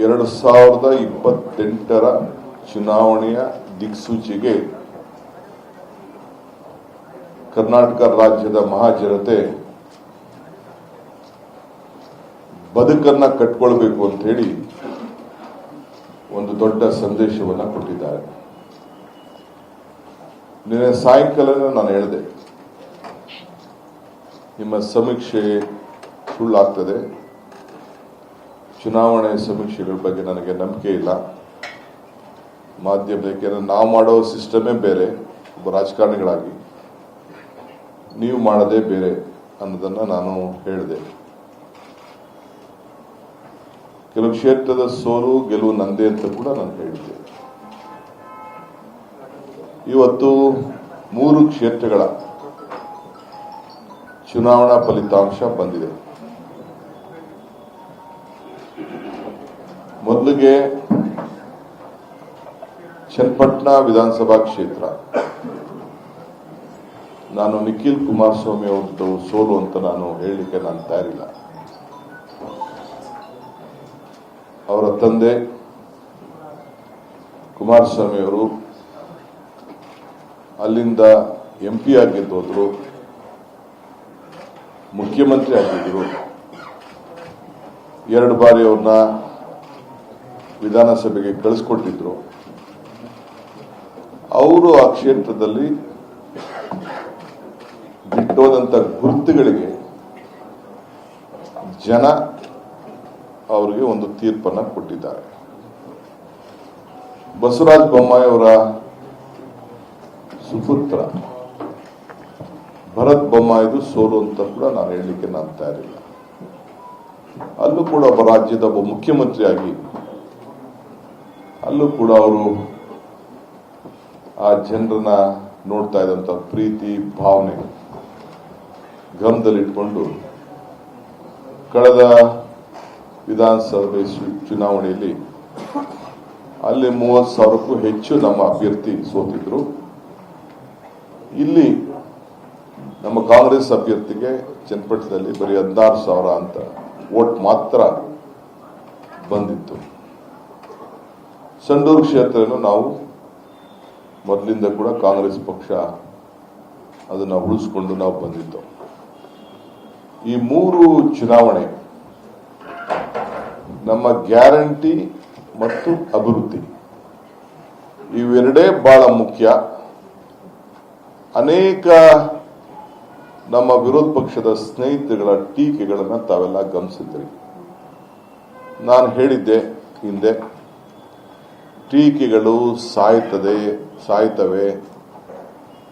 ಎರಡು ಸಾವಿರದ ಇಪ್ಪತ್ತೆಂಟರ ಚುನಾವಣೆಯ ದಿಕ್ಸೂಚಿಗೆ ಕರ್ನಾಟಕ ರಾಜ್ಯದ ಮಹಾಜನತೆ ಬದುಕನ್ನ ಕಟ್ಕೊಳ್ಬೇಕು ಅಂತ ಹೇಳಿ ಒಂದು ದೊಡ್ಡ ಸಂದೇಶವನ್ನು ಕೊಟ್ಟಿದ್ದಾರೆ. ನಿನ್ನೆ ಸಾಯಂಕಾಲ ನಾನು ಹೇಳಿದೆ, ನಿಮ್ಮ ಸಮೀಕ್ಷೆ ಸುಳ್ಳಾಗ್ತದೆ. ಚುನಾವಣೆ ಸಮೀಕ್ಷೆಗಳ ಬಗ್ಗೆ ನನಗೆ ನಂಬಿಕೆ ಇಲ್ಲ. ಮಾಧ್ಯಮ ಏಕೆಂದರೆ ನಾವು ಮಾಡೋ ಸಿಸ್ಟಮೇ ಬೇರೆ, ಒಬ್ಬ ರಾಜಕಾರಣಿಗಳಾಗಿ. ನೀವು ಮಾಡೋದೇ ಬೇರೆ ಅನ್ನೋದನ್ನ ನಾನು ಹೇಳಿದೆ. ಕೆಲವು ಕ್ಷೇತ್ರದ ಸೋಲು, ಗೆಲುವು ನಂದೇ ಅಂತ ಕೂಡ ನಾನು ಹೇಳಿದ್ದೆ. ಇವತ್ತು ಮೂರು ಕ್ಷೇತ್ರಗಳ ಚುನಾವಣಾ ಫಲಿತಾಂಶ ಬಂದಿದೆ. ಮೊದಲಿಗೆ ಚನ್ನಪಟ್ಟಣ ವಿಧಾನಸಭಾ ಕ್ಷೇತ್ರ. ನಾನು ನಿಖಿಲ್ ಕುಮಾರಸ್ವಾಮಿ ಅವರದ್ದು ಸೋಲು ಅಂತ ನಾನು ಹೇಳಲಿಕ್ಕೆ ನಾನು ತಯಾರಿಲ್ಲ. ಅವರ ತಂದೆ ಕುಮಾರಸ್ವಾಮಿ ಅವರು ಅಲ್ಲಿಂದ ಎಂ ಪಿ ಆಗಿ ಗೆದ್ದೋದ್ರು ಮುಖ್ಯಮಂತ್ರಿ ಆಗಿದ್ರು. ಎರಡು ಬಾರಿ ಅವ್ರನ್ನ ವಿಧಾನಸಭೆಗೆ ಕಳಿಸ್ಕೊಟ್ಟಿದ್ರು ಅವರು ಆ ಕ್ಷೇತ್ರದಲ್ಲಿ ಬಿಟ್ಟೋದಂತ ಗುರುತುಗಳಿಗೆ ಜನ ಅವರಿಗೆ ಒಂದು ತೀರ್ಪನ್ನ ಕೊಟ್ಟಿದ್ದಾರೆ. ಬಸವರಾಜ ಬೊಮ್ಮಾಯಿ ಅವರ ಸುಪುತ್ರ ಭರತ್ ಬೊಮ್ಮಾಯಿದು ಸೋಲು ಅಂತ ಕೂಡ ನಾನು ಹೇಳಲಿಕ್ಕೆ ನಾನು ತಯಾರಿಲ್ಲ. ಅಲ್ಲೂ ಕೂಡ ಒಬ್ಬ ರಾಜ್ಯದ ಒಬ್ಬ ಮುಖ್ಯಮಂತ್ರಿಯಾಗಿ ಅಲ್ಲೂ ಕೂಡ ಅವರು ಆ ಜನರನ್ನ ನೋಡ್ತಾ ಇದ್ದಂತ ಪ್ರೀತಿ ಭಾವನೆ ಗಮನದಲ್ಲಿಟ್ಕೊಂಡು ಕಳೆದ ವಿಧಾನಸಭೆ ಚುನಾವಣೆಯಲ್ಲಿ ಅಲ್ಲಿ ಮೂವತ್ತು ಸಾವಿರಕ್ಕೂ ಹೆಚ್ಚು ನಮ್ಮ ಅಭ್ಯರ್ಥಿ ಸೋತಿದ್ರು. ಇಲ್ಲಿ ನಮ್ಮ ಕಾಂಗ್ರೆಸ್ ಅಭ್ಯರ್ಥಿಗೆ ಚನ್ನಪಟ್ಟಣದಲ್ಲಿ ಬರೀ ಹದಿನಾರು ಸಾವಿರ ಅಂತ ವೋಟ್ ಮಾತ್ರ ಬಂದಿತ್ತು. ಸಂಡೂರು ಕ್ಷೇತ್ರನು ನಾವು ಮೊದಲಿಂದ ಕೂಡ ಕಾಂಗ್ರೆಸ್ ಪಕ್ಷ ಅದನ್ನು ಉಳಿಸ್ಕೊಂಡು ನಾವು ಬಂದಿದ್ದು. ಈ ಮೂರು ಚುನಾವಣೆ ನಮ್ಮ ಗ್ಯಾರಂಟಿ ಮತ್ತು ಅಭಿವೃದ್ಧಿ. ಇವೆರಡೇ ಬಹಳ ಮುಖ್ಯ. ಅನೇಕ ನಮ್ಮ ವಿರೋಧ ಪಕ್ಷದ ಸ್ನೇಹಿತರುಗಳ ಟೀಕೆಗಳನ್ನು ತಾವೆಲ್ಲ ಗಮನಿಸಿದ್ರಿ ನಾನು ಹೇಳಿದ್ದೆ ಹಿಂದೆ. ಟೀಕೆಗಳು ಸಾಯ್ತದೆ, ಸಾಯ್ತವೆ.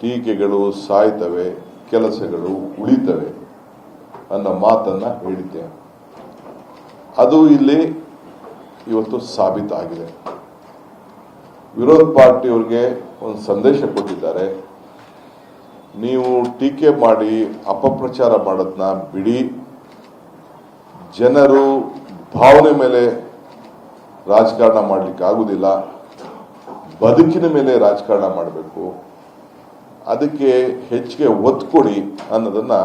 ಟೀಕೆಗಳು ಸಾಯ್ತವೆ, ಕೆಲಸಗಳು ಉಳಿತವೆ ಅನ್ನೋ ಮಾತನ್ನ ಹೇಳಿದ್ದೆ. ಅದು ಇಲ್ಲಿ ಇವತ್ತು ಸಾಬೀತಾಗಿದೆ. ವಿರೋಧ ಪಾರ್ಟಿಯವ್ರಿಗೆ ಒಂದು ಸಂದೇಶ ಕೊಟ್ಟಿದ್ದಾರೆ. ನೀವು ಟೀಕೆ ಮಾಡಿ ಅಪಪ್ರಚಾರ ಮಾಡೋದನ್ನ ಬಿಡಿ. ಜನರು ಭಾವನೆ ಮೇಲೆ ರಾಜಕಾರಣ ಮಾಡಲಿಕ್ಕೆ ಆಗುವುದಿಲ್ಲ ಬದುಕಿನ ಮೇಲೆ ರಾಜಕಾರಣ ಮಾಡಬೇಕು. ಅದಕ್ಕೆ ಹೆಚ್ಚಿಗೆ ಒತ್ತು ಕೊಡಿ ಅನ್ನೋದನ್ನು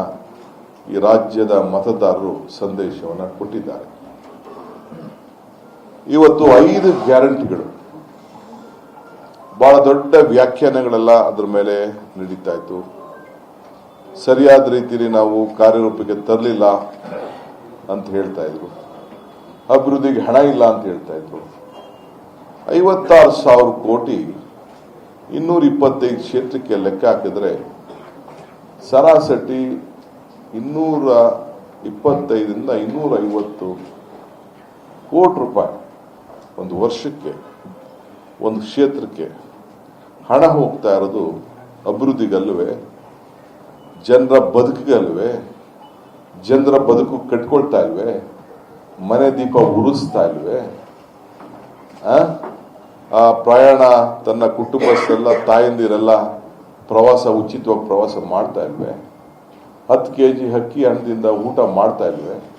ಈ ರಾಜ್ಯದ ಮತದಾರರು ಸಂದೇಶವನ್ನು ಕೊಟ್ಟಿದ್ದಾರೆ. ಇವತ್ತು ಐದು ಗ್ಯಾರಂಟಿಗಳು. ಬಹಳ ದೊಡ್ಡ ವ್ಯಾಖ್ಯಾನಗಳೆಲ್ಲ ಅದರ ಮೇಲೆ ನಡೀತಾ ಇತ್ತು. ಸರಿಯಾದ ರೀತಿಯಲ್ಲಿ ನಾವು ಕಾರ್ಯರೂಪಕ್ಕೆ ತರಲಿಲ್ಲ ಅಂತ ಹೇಳ್ತಾ ಇದ್ರು. ಅಭಿವೃದ್ಧಿಗೆ ಹಣ ಇಲ್ಲ ಅಂತ ಹೇಳ್ತಾ ಇದ್ರು. ಐವತ್ತಾರು ಸಾವಿರ ಕೋಟಿ ಇನ್ನೂರ ಇಪ್ಪತ್ತೈದು ಕ್ಷೇತ್ರಕ್ಕೆ ಲೆಕ್ಕ ಹಾಕಿದ್ರೆ ಸರಾಸರಿ ಇನ್ನೂರ ಇಪ್ಪತ್ತೈದರಿಂದ ಇನ್ನೂರ ಐವತ್ತು ಕೋಟಿ ರೂಪಾಯಿ ಒಂದು ವರ್ಷಕ್ಕೆ, ಒಂದು ಕ್ಷೇತ್ರಕ್ಕೆ ಹಣ ಹೋಗ್ತಾ ಇರೋದು ಅಭಿವೃದ್ಧಿಗಲ್ವೇ ಜನರ ಬದುಕಿಗಲ್ವೇ ಜನರ ಬದುಕು ಕಟ್ಕೊಳ್ತಾ ಇಲ್ವೇ? ಮನೆ ದೀಪ ಉರಿಸ್ತಾ ಇಲ್ವೇ? ಆ? ಪ್ರಯಾಣ, ತನ್ನ ಕುಟುಂಬಸ್ಥರೆಲ್ಲ, ತಾಯಂದಿರೆಲ್ಲ ಪ್ರವಾಸ, ಉಚಿತವಾಗಿ ಪ್ರವಾಸ ಮಾಡ್ತಾ ಇಲ್ವೇ? ಹತ್ತು ಕೆ ಜಿ ಅಕ್ಕಿ ಹಣದಿಂದ ಊಟ ಮಾಡ್ತಾ ಇಲ್ವೇ?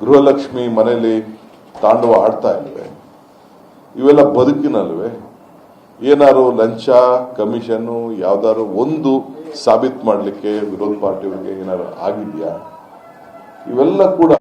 ಗೃಹಲಕ್ಷ್ಮಿ ಮನೆಯಲ್ಲಿ ತಾಂಡವ ಆಡ್ತಾ ಇಲ್ವೇ? ಇವೆಲ್ಲ ಬದುಕಿನಲ್ವೆ? ಏನಾದ್ರು ಲಂಚ ಕಮಿಷನ್ ಯಾವ್ದಾದ್ರು ಒಂದು ಸಾಬೀತ್ ಮಾಡಲಿಕ್ಕೆ ವಿರೋಧ ಪಾರ್ಟಿಯವರಿಗೆ ಏನಾದ್ರು ಆಗಿದೆಯಾ? ಇವೆಲ್ಲ ಕೂಡ